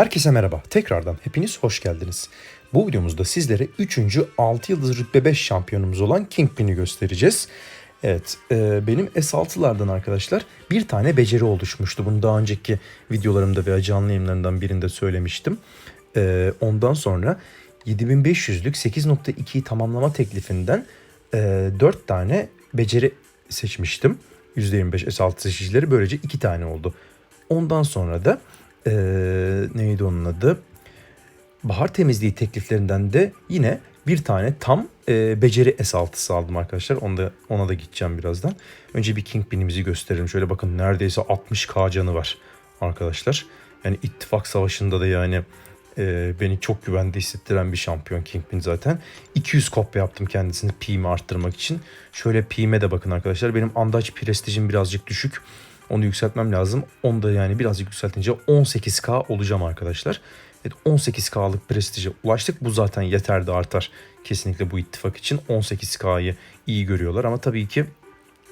Herkese merhaba. Tekrardan hepiniz hoş geldiniz. Bu videomuzda sizlere 3. 6 yıldız rütbe 5 şampiyonumuz olan Kingpin'i göstereceğiz. Evet, e, benim S6'lardan arkadaşlar bir tane beceri oluşmuştu. Bunu daha önceki videolarımda veya canlı yayınlarından birinde söylemiştim. E, ondan sonra 7500'lük 8.2'yi tamamlama teklifinden e, 4 tane beceri seçmiştim. %25 S6 seçicileri böylece 2 tane oldu. Ondan sonra da e, neydi onun adı? Bahar temizliği tekliflerinden de yine bir tane tam e, beceri S6'sı aldım arkadaşlar. Ona da, ona da gideceğim birazdan. Önce bir Kingpin'imizi gösterelim. Şöyle bakın neredeyse 60k canı var arkadaşlar. Yani ittifak savaşında da yani e, beni çok güvende hissettiren bir şampiyon Kingpin zaten. 200 kopya yaptım kendisini P'imi arttırmak için. Şöyle P'ime de bakın arkadaşlar. Benim andaç prestijim birazcık düşük. Onu yükseltmem lazım. Onu da yani birazcık yükseltince 18k olacağım arkadaşlar. Evet 18K'lık prestije ulaştık. Bu zaten yeter de artar kesinlikle bu ittifak için. 18K'yı iyi görüyorlar ama tabii ki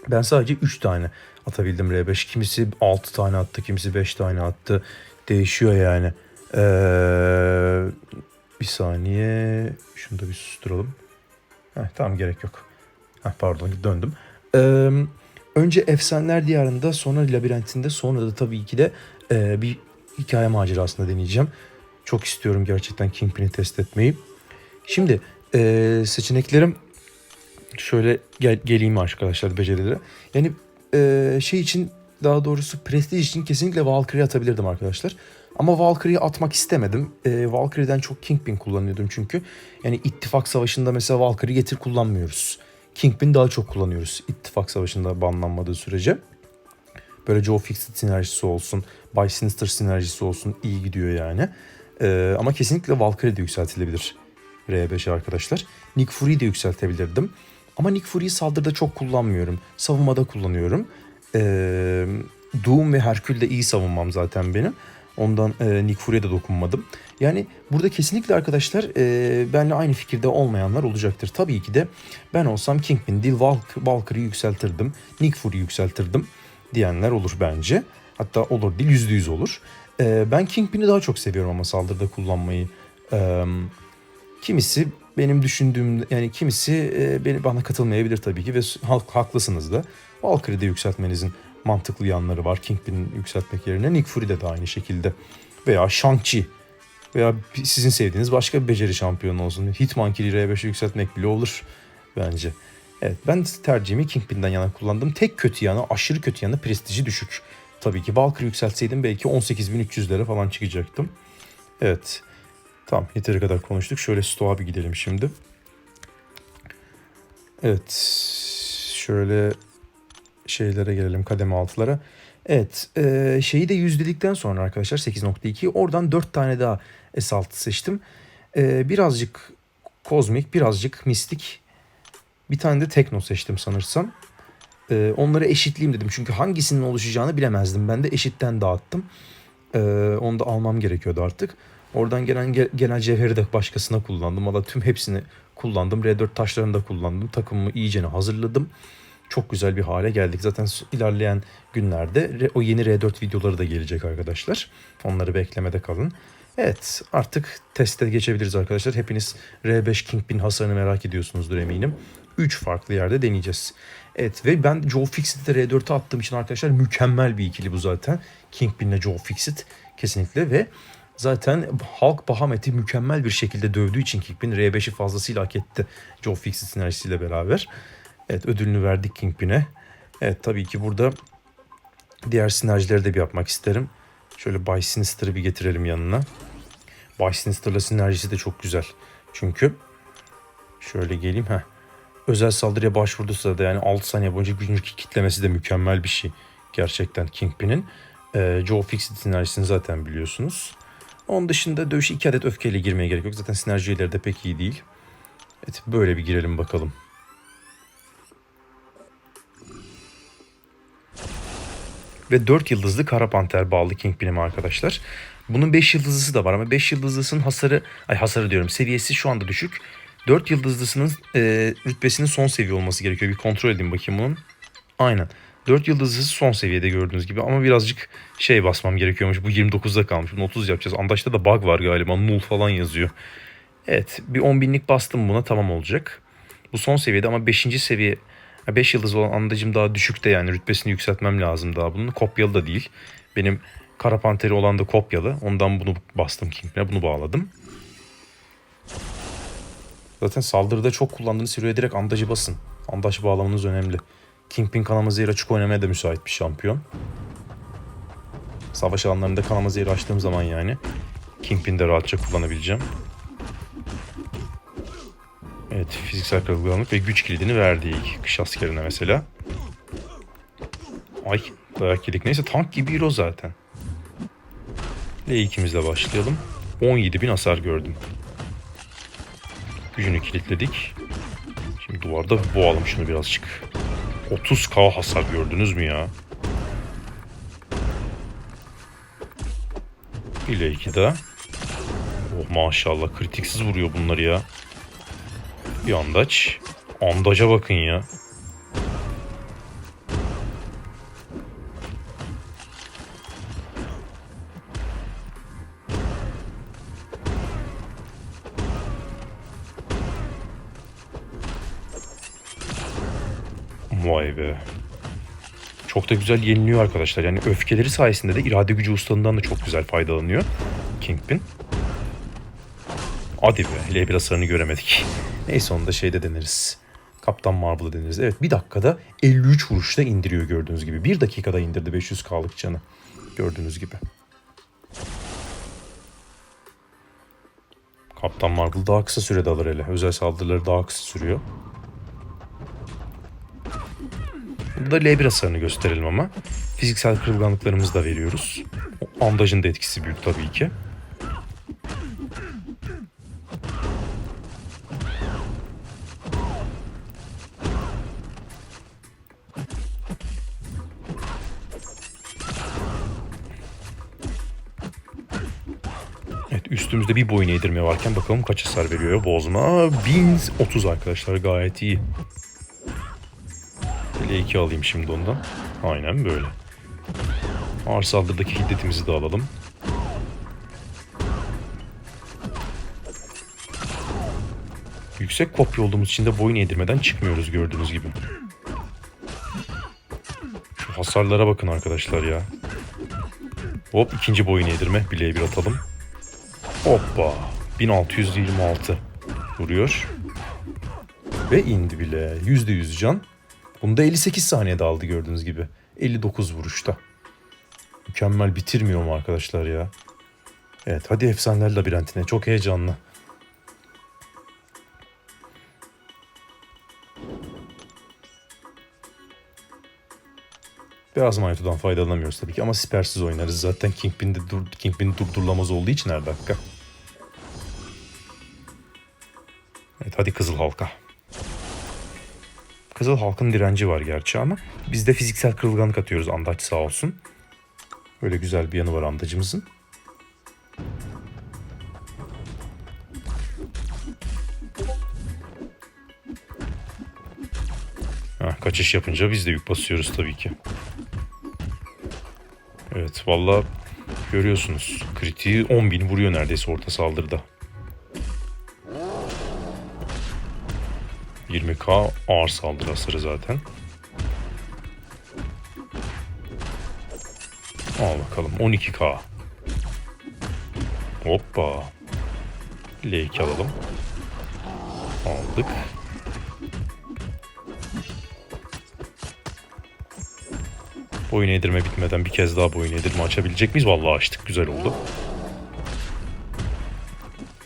ben sadece 3 tane atabildim R5. Kimisi 6 tane attı, kimisi 5 tane attı. Değişiyor yani. Ee, bir saniye. Şunu da bir susturalım. Heh, tamam gerek yok. Heh, pardon döndüm. Ee, önce Efsaneler Diyarı'nda sonra Labirentinde sonra da tabii ki de e, bir hikaye macerasında deneyeceğim. Çok istiyorum gerçekten Kingpin'i test etmeyi. Şimdi e, seçeneklerim şöyle gel, geleyim arkadaşlar becerilere. Yani e, şey için daha doğrusu prestij için kesinlikle Valkyrie atabilirdim arkadaşlar. Ama Valkyrie'yi atmak istemedim. E, Valkyrie'den çok Kingpin kullanıyordum çünkü. Yani ittifak savaşında mesela Valkyrie getir kullanmıyoruz. Kingpin daha çok kullanıyoruz ittifak savaşında banlanmadığı sürece. Böyle Joe Fixit sinerjisi olsun, By Sinister sinerjisi olsun iyi gidiyor yani. Ee, ama kesinlikle Valkyrie de yükseltilebilir R5 arkadaşlar. Nick Fury'yi de yükseltebilirdim. Ama Nick Fury'yi saldırıda çok kullanmıyorum. Savunmada kullanıyorum. Ee, Doom ve Herkül de iyi savunmam zaten benim. Ondan e, Nick Fury'e de dokunmadım. Yani burada kesinlikle arkadaşlar e, benimle aynı fikirde olmayanlar olacaktır. Tabii ki de ben olsam Kingpin değil Valk Valkyrie'yi yükseltirdim. Nick Fury'yi yükseltirdim diyenler olur bence. Hatta olur değil yüzde yüz olur. Ee, ben Kingpin'i daha çok seviyorum ama saldırıda kullanmayı. Ee, kimisi benim düşündüğüm yani kimisi e, beni bana katılmayabilir tabii ki ve hak, haklısınız da. Valkyrie'de yükseltmenizin mantıklı yanları var. Kingpin'i yükseltmek yerine Nick Fury'de de aynı şekilde. Veya Shang-Chi veya sizin sevdiğiniz başka bir beceri şampiyonu olsun. Hitmonker'i R5'e yükseltmek bile olur bence. Evet ben tercihimi Kingpin'den yana kullandım. Tek kötü yanı aşırı kötü yanı prestiji düşük. Tabii ki Valkyrie yükseltseydim belki 18.300'lere falan çıkacaktım. Evet. Tamam yeteri kadar konuştuk. Şöyle stoğa bir gidelim şimdi. Evet. Şöyle şeylere gelelim kademe altılara. Evet e, şeyi de yüzdelikten sonra arkadaşlar 8.2 oradan 4 tane daha S6 seçtim. E, birazcık kozmik birazcık mistik bir tane de tekno seçtim sanırsam. Ee, onları eşitleyeyim dedim. Çünkü hangisinin oluşacağını bilemezdim. Ben de eşitten dağıttım. Ee, onu da almam gerekiyordu artık. Oradan gelen ge- genel cevheri de başkasına kullandım. Valla tüm hepsini kullandım. R4 taşlarını da kullandım. Takımımı iyicene hazırladım. Çok güzel bir hale geldik. Zaten ilerleyen günlerde o yeni R4 videoları da gelecek arkadaşlar. Onları beklemede kalın. Evet artık teste geçebiliriz arkadaşlar. Hepiniz R5 Kingpin hasarını merak ediyorsunuzdur eminim. 3 farklı yerde deneyeceğiz. Evet ve ben Joe Fixit'i R4'e attığım için arkadaşlar mükemmel bir ikili bu zaten. Kingpin ile Joe Fixit kesinlikle ve zaten halk Bahamet'i mükemmel bir şekilde dövdüğü için Kingpin R5'i fazlasıyla hak etti Joe Fixit sinerjisiyle beraber. Evet ödülünü verdik Kingpin'e. Evet tabii ki burada diğer sinerjileri de bir yapmak isterim. Şöyle By Sinister'ı bir getirelim yanına. By Sinister'la sinerjisi de çok güzel. Çünkü şöyle geleyim. Heh özel saldırıya başvurduğu sırada yani 6 saniye boyunca gücünü kitlemesi de mükemmel bir şey. Gerçekten Kingpin'in. Ee, Joe Fixit sinerjisini zaten biliyorsunuz. Onun dışında dövüşe 2 adet öfkeyle girmeye gerek yok. Zaten sinerjileri de pek iyi değil. Evet böyle bir girelim bakalım. Ve 4 yıldızlı Kara Panter bağlı Kingpin'im arkadaşlar. Bunun 5 yıldızlısı da var ama 5 yıldızlısının hasarı, ay hasarı diyorum seviyesi şu anda düşük. 4 yıldızlısının e, rütbesinin son seviye olması gerekiyor. Bir kontrol edeyim bakayım bunun. Aynen. 4 yıldız hızı son seviyede gördüğünüz gibi ama birazcık şey basmam gerekiyormuş. Bu 29'da kalmış. Bunu 30 yapacağız. Andaş'ta da bug var galiba. Null falan yazıyor. Evet bir 10 binlik bastım buna tamam olacak. Bu son seviyede ama 5. seviye 5 yıldız olan andacım daha düşükte yani rütbesini yükseltmem lazım daha bunun. Kopyalı da değil. Benim kara panteri olan da kopyalı. Ondan bunu bastım Kingpin'e bunu bağladım. Zaten saldırıda çok kullandığınız hero'ya direkt andacı basın. Andaş bağlamanız önemli. Kingpin kanama zehir açık oynamaya da müsait bir şampiyon. Savaş alanlarında kanama zehri açtığım zaman yani. Kingpin'de rahatça kullanabileceğim. Evet fiziksel kırılganlık ve güç kilidini verdik. Kış askerine mesela. Ay dayak yedik. Neyse tank gibi hero zaten. L2'mizle başlayalım. 17 bin hasar gördüm. Gücünü kilitledik. Şimdi duvarda boğalım şunu birazcık. 30k hasar gördünüz mü ya? Bir L2 daha. Oh maşallah kritiksiz vuruyor bunları ya. Bir andaç. Andaca bakın ya. Vay be. Çok da güzel yeniliyor arkadaşlar. Yani öfkeleri sayesinde de irade gücü ustalığından da çok güzel faydalanıyor. Kingpin. Hadi be. L1 hasarını göremedik. Neyse onu da şeyde deneriz. Kaptan Marvel'ı deneriz. Evet bir dakikada 53 vuruşta indiriyor gördüğünüz gibi. Bir dakikada indirdi 500k'lık canı. Gördüğünüz gibi. Kaptan Marvel daha kısa sürede alır hele. Özel saldırıları daha kısa sürüyor. Burada L1 hasarını gösterelim ama. Fiziksel kırılganlıklarımızı da veriyoruz. O Andajın da etkisi büyük tabii ki. Üstümüzde bir boyun eğdirme varken bakalım kaç hasar veriyor. Bozma 1030 arkadaşlar gayet iyi. L2 alayım şimdi ondan. Aynen böyle. Ağır saldırıdaki hiddetimizi de alalım. Yüksek kopya olduğumuz için de boyun eğdirmeden çıkmıyoruz gördüğünüz gibi. Şu hasarlara bakın arkadaşlar ya. Hop ikinci boyun eğdirme. Bileğe bir atalım. Hoppa. 1626 vuruyor. Ve indi bile. %100 can. Bunda 58 saniyede aldı gördüğünüz gibi. 59 vuruşta. Mükemmel bitirmiyor mu arkadaşlar ya? Evet hadi efsaneler labirentine. Çok heyecanlı. Biraz Mayto'dan faydalanamıyoruz tabii ki ama sipersiz oynarız. Zaten Kingpin'de dur, Kingpin durdurulamaz olduğu için her dakika. Evet hadi Kızıl Halka. Kızıl Halkın direnci var gerçi ama biz de fiziksel kırılganlık atıyoruz andaç sağ olsun. Böyle güzel bir yanı var andacımızın. Heh, kaçış yapınca biz de yük basıyoruz tabii ki. Evet valla görüyorsunuz kritiği 10.000 vuruyor neredeyse orta saldırıda. 20k ağır saldırı hasarı zaten. Al bakalım 12k. Hoppa. L2 alalım. Aldık. Boyun eğdirme bitmeden bir kez daha boyun eğdirme açabilecek miyiz? Vallahi açtık. Güzel oldu.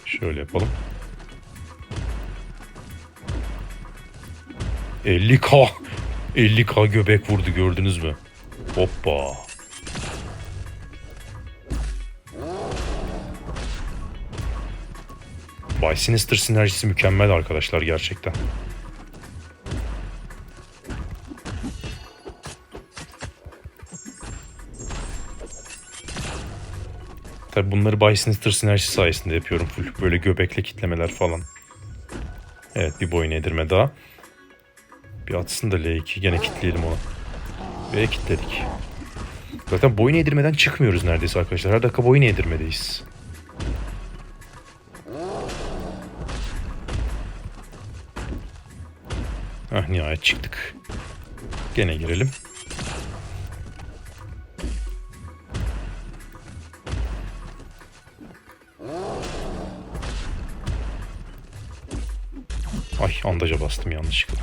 Şöyle yapalım. 50k 50k göbek vurdu gördünüz mü? Hoppa. Bay Sinister sinerjisi mükemmel arkadaşlar gerçekten. Tabi bunları Bay Sinister sinerjisi sayesinde yapıyorum full. Böyle göbekle kitlemeler falan. Evet bir boyun edirme daha. Bir atsın da L2 gene kitleyelim onu. Ve kilitledik. Zaten boyun eğdirmeden çıkmıyoruz neredeyse arkadaşlar. Her dakika boyun eğdirmedeyiz. Hah nihayet çıktık. Gene girelim. Andaja bastım yanlışlıkla.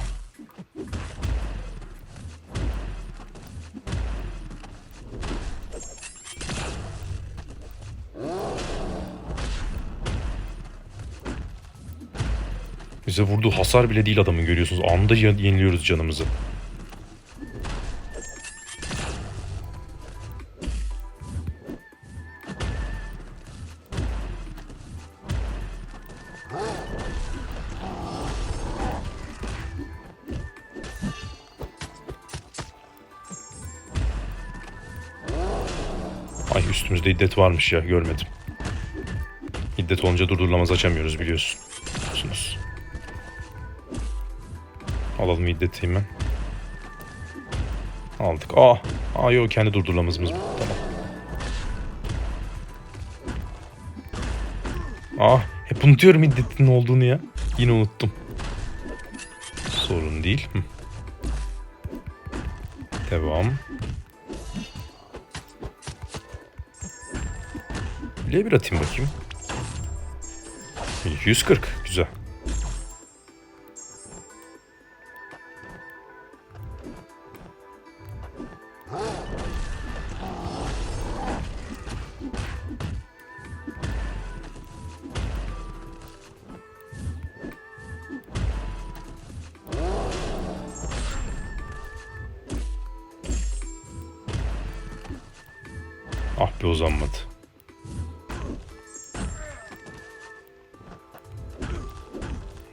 Bize vurduğu hasar bile değil adamın görüyorsunuz. Anda ye- yeniliyoruz canımızı. İddet varmış ya görmedim. İddet olunca durdurulamaz açamıyoruz biliyorsun. Biliyorsunuz. Alalım iddeti hemen. Aldık. Aa, aa yok kendi durdurulamazımız bu. Tamam. Aa, hep unutuyorum iddetin olduğunu ya. Yine unuttum. Sorun değil. Hı. Devam. Bile bir atayım bakayım. 240. Güzel. Ah be uzanmadı.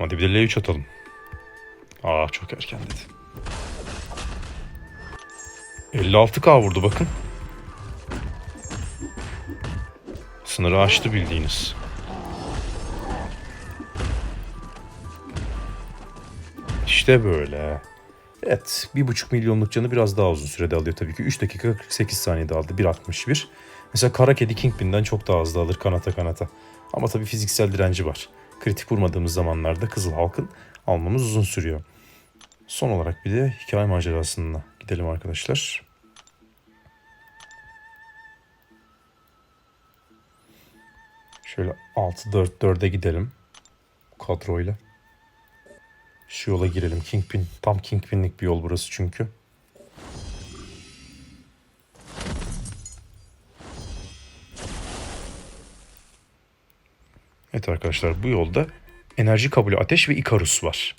Hadi bir de L3 atalım. Aa çok erken dedi. 56k vurdu bakın. Sınırı aştı bildiğiniz. İşte böyle. Evet. bir buçuk milyonluk canı biraz daha uzun sürede alıyor tabii ki. 3 dakika 48 saniyede aldı. 1.61. Mesela Kara Kedi Kingpin'den çok daha hızlı alır kanata kanata. Ama tabii fiziksel direnci var. Kritik vurmadığımız zamanlarda Kızıl Halk'ın almamız uzun sürüyor. Son olarak bir de hikaye macerasına gidelim arkadaşlar. Şöyle 6-4-4'e gidelim. Kadroyla. Şu yola girelim. Kingpin. Tam Kingpin'lik bir yol burası çünkü. Evet arkadaşlar bu yolda enerji kabulü ateş ve Icarus var.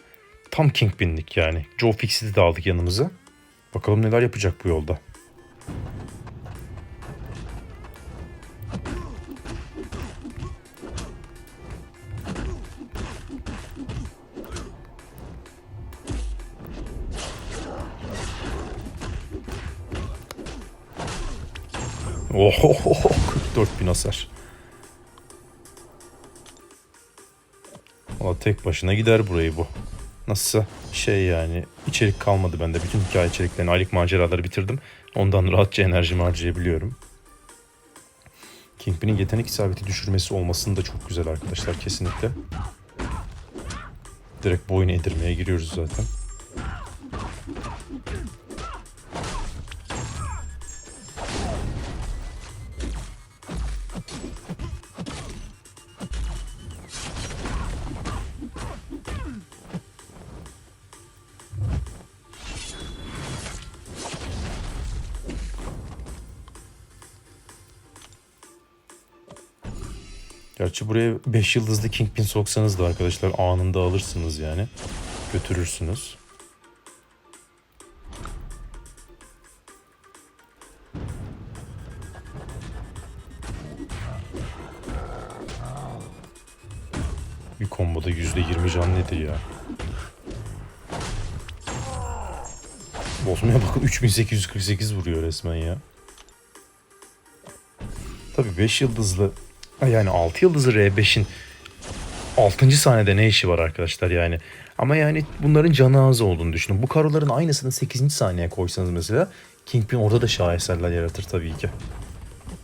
Tam Kingpin'lik yani. Joe Fixit'i de aldık yanımıza. Bakalım neler yapacak bu yolda. Oho 44 bin hasar. Tek başına gider burayı bu. Nasılsa şey yani içerik kalmadı bende. Bütün hikaye içeriklerini, aylık maceraları bitirdim. Ondan rahatça enerjimi harcayabiliyorum. Kingpin'in yetenek isabeti düşürmesi olmasını da çok güzel arkadaşlar kesinlikle. Direkt boyun edirmeye giriyoruz zaten. Gerçi buraya 5 yıldızlı Kingpin soksanız da arkadaşlar anında alırsınız yani. Götürürsünüz. Bir komboda %20 can nedir ya? Bozmaya bakın 3848 vuruyor resmen ya. Tabii 5 yıldızlı yani 6 yıldızlı R5'in 6. sahnede ne işi var arkadaşlar yani. Ama yani bunların canı az olduğunu düşünün. Bu karoların aynısını 8. sahneye koysanız mesela Kingpin orada da şaheserler yaratır tabii ki.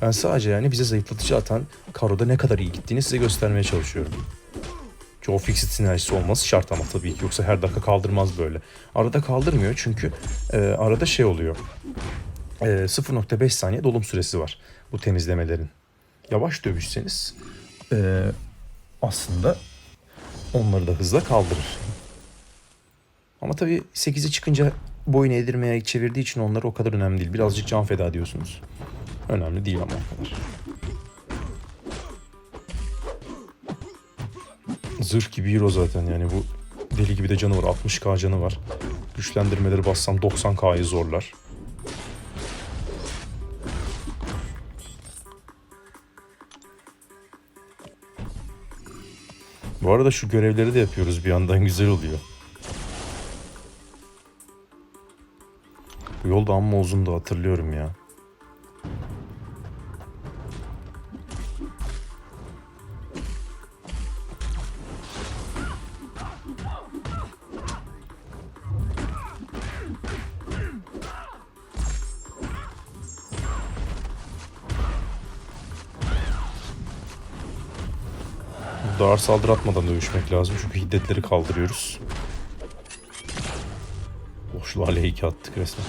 Ben sadece yani bize zayıflatıcı atan Karo'da ne kadar iyi gittiğini size göstermeye çalışıyorum. Ki o fixed sinerjisi olması şart ama tabii ki. Yoksa her dakika kaldırmaz böyle. Arada kaldırmıyor çünkü e, arada şey oluyor. E, 0.5 saniye dolum süresi var bu temizlemelerin. Yavaş dövüşseniz e, aslında onları da hızla kaldırır. Ama tabii 8'e çıkınca boyun eğdirmeye çevirdiği için onlar o kadar önemli değil. Birazcık can feda ediyorsunuz. Önemli değil ama o kadar. Zırh gibi hero zaten yani bu deli gibi de canı var. 60k canı var. Güçlendirmeleri bassam 90k'yı zorlar. Bu arada şu görevleri de yapıyoruz bir yandan güzel oluyor. Bu yol da amma uzundu hatırlıyorum ya. Ağır saldırı atmadan dövüşmek lazım çünkü hiddetleri kaldırıyoruz. Boşluğa L2 attık resmen.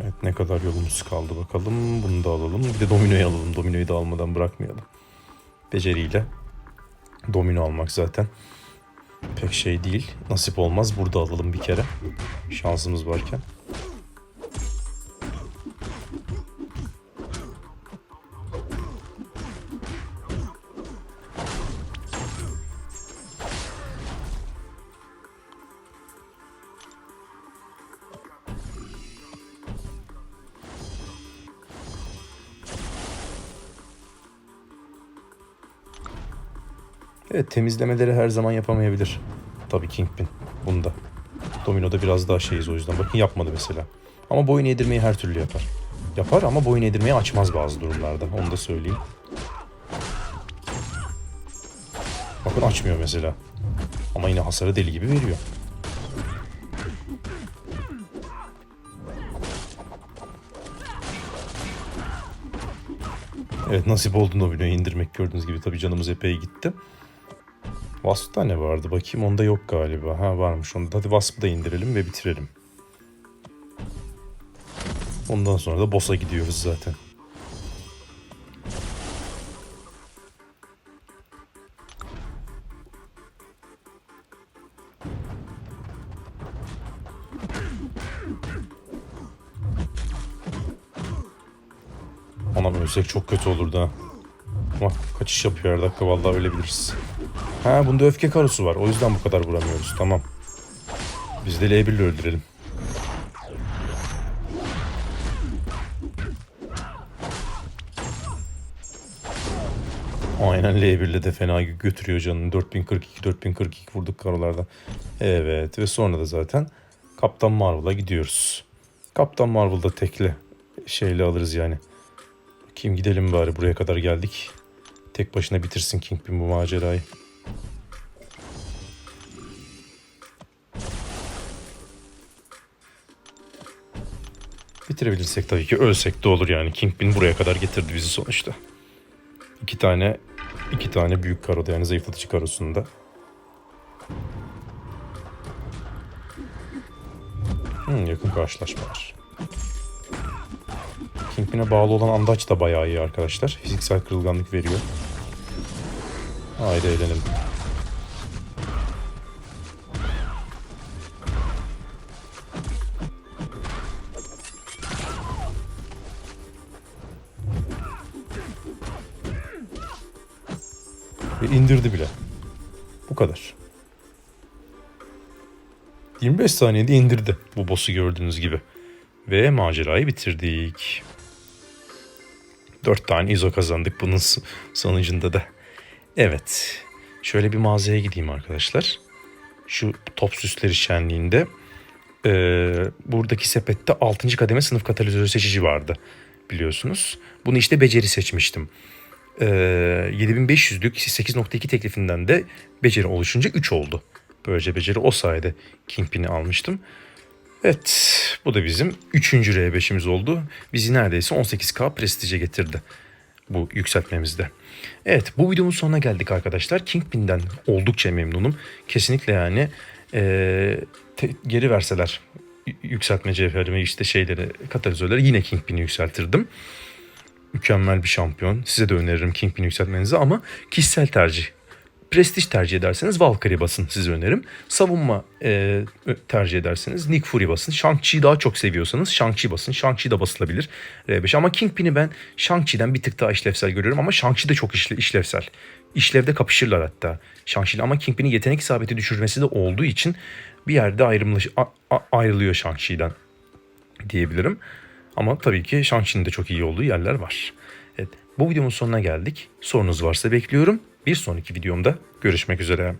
Evet ne kadar yolumuz kaldı bakalım. Bunu da alalım. Bir de dominoyu alalım. Dominoyu da almadan bırakmayalım. Beceriyle domino almak zaten pek şey değil. Nasip olmaz. Burada alalım bir kere. Şansımız varken. Temizlemeleri her zaman yapamayabilir. Tabii Kingpin bunda. Domino'da biraz daha şeyiz o yüzden. Bakın yapmadı mesela. Ama boyun yedirmeyi her türlü yapar. Yapar ama boyun yedirmeyi açmaz bazı durumlarda. Onu da söyleyeyim. Bakın açmıyor mesela. Ama yine hasarı deli gibi veriyor. Evet nasip oldu Domino'yu indirmek gördüğünüz gibi. Tabii canımız epey gitti. Wasp'ta ne vardı? Bakayım onda yok galiba. Ha varmış onda. Hadi Wasp'ı da indirelim ve bitirelim. Ondan sonra da boss'a gidiyoruz zaten. Anam ölsek çok kötü olurdu ha. Ama kaçış yapıyor her dakika vallahi ölebiliriz. Ha bunda öfke karosu var. O yüzden bu kadar vuramıyoruz. Tamam. Biz de L1 ile öldürelim. Aynen L1 ile de fena götürüyor canını. 4042 4042 vurduk karolarda. Evet ve sonra da zaten Kaptan Marvel'a gidiyoruz. Kaptan Marvel'da tekle şeyle alırız yani. Kim gidelim bari buraya kadar geldik. Tek başına bitirsin Kingpin bu macerayı. Bitirebilirsek tabii ki ölsek de olur yani. Kingpin buraya kadar getirdi bizi sonuçta. İki tane iki tane büyük karoda yani zayıflatıcı karosunda. Hmm, yakın karşılaşmalar. Kingpin'e bağlı olan andaç da bayağı iyi arkadaşlar. Fiziksel kırılganlık veriyor. Haydi eğlenelim. Ve indirdi bile. Bu kadar. 25 saniyede indirdi bu boss'u gördüğünüz gibi. Ve macerayı bitirdik. 4 tane izo kazandık bunun sonucunda da. Evet. Şöyle bir mağazaya gideyim arkadaşlar. Şu top süsleri şenliğinde e, buradaki sepette 6. kademe sınıf katalizörü seçici vardı. biliyorsunuz. Bunu işte beceri seçmiştim. Ee, 7500'lük 8.2 teklifinden de beceri oluşunca 3 oldu. Böylece beceri o sayede Kingpin'i almıştım. Evet bu da bizim 3. R5'imiz oldu. Bizi neredeyse 18K prestije getirdi bu yükseltmemizde. Evet bu videonun sonuna geldik arkadaşlar. Kingpin'den oldukça memnunum. Kesinlikle yani eee, te- geri verseler yükseltme cevherimi işte şeyleri katalizörleri yine Kingpin'i yükseltirdim. Mükemmel bir şampiyon. Size de öneririm Kingpin'i yükseltmenizi ama kişisel tercih. Prestij tercih ederseniz Valkyrie basın size öneririm. Savunma e, tercih ederseniz Nick Fury basın. Shang-Chi'yi daha çok seviyorsanız Shang-Chi basın. Shang-Chi de basılabilir R5. Ama Kingpin'i ben Shang-Chi'den bir tık daha işlevsel görüyorum ama Shang-Chi de çok işle, işlevsel. İşlevde kapışırlar hatta Shang-Chi'yle ama Kingpin'in yetenek isabeti düşürmesi de olduğu için bir yerde ayrımlaş, ayrılıyor Shang-Chi'den diyebilirim. Ama tabii ki Shang-Chi'nin de çok iyi olduğu yerler var. Evet, bu videomun sonuna geldik. Sorunuz varsa bekliyorum. Bir sonraki videomda görüşmek üzere.